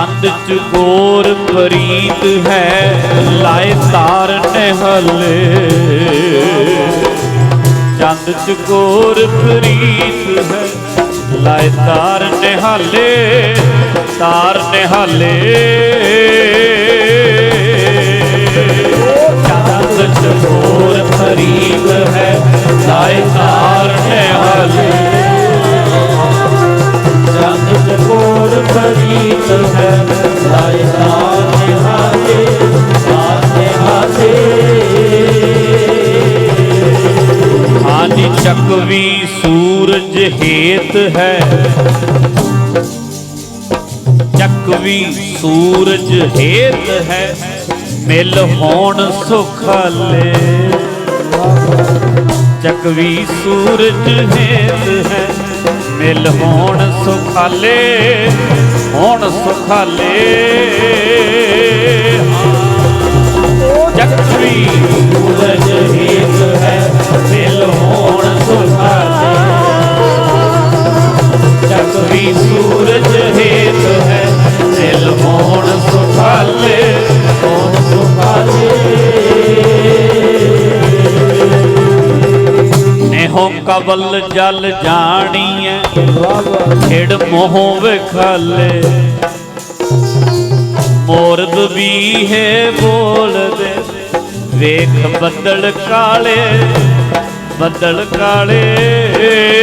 ਚੰਦ ਚ ਚਕੋਰ ਫਰੀਦ ਹੈ, ਲਾਏ ਤਾਰ ਨਿਹਲੇ। ਚੰਦ ਚ ਚਕੋਰ ਫਰੀਦ ਹੈ, ਲਾਏ ਤਾਰ ਨਿਹਾਲੇ ਤਾਰ ਨਿਹਾਲੇ। ਚੰਦ ਚ ਚਕੋਰ ਫਰੀਦ ਹੈ, ਲਾਏ ਤਾਰ ਨਿਹਾਲੇ। ਚੰਦ ਚ ਪ੍ਰੀਤ ਫਰੀਦ ਹਾਨੀ ਚੱਕਵੀ ਸੂਰਜ ਹੇਤ ਹੈ। ਚੱਕਵੀ ਸੂਰਜ ਹੇਤ ਹੈ। ਮਿਲ ਹੋਣ ਸੁਖਾਲੇ। ਚੱਕਵੀ ਸੂਰਜ ਹੇਤ ਹੈ। ਮਿਲ ਹੋਣ ਸੁਖਾਲੇ। ਹੋਣ ਸੁਖਾਲੇ। ਚੱਕਵੀ ਸੂਰਜ ਹੇਤ ਹੈ ਮਿਲ ਹੋਣ ਸੁਖਾਲੇ ਹੋਣ ਸੁਖਾਲੇ। ਨੇਹੋ ਕਵਲ ਜਲ ਜਾਣੀਐ, ਖਿੜ ਮੋਹ ਵਿਖਾਲੇ। ਮੋਰਦ ਵੀ ਹੈ ਬੋਲਦੇ ਵੇਖ ਬੱਦਲ ਕਾਲੇ ਬੱਦਲ ਕਾਲੇ।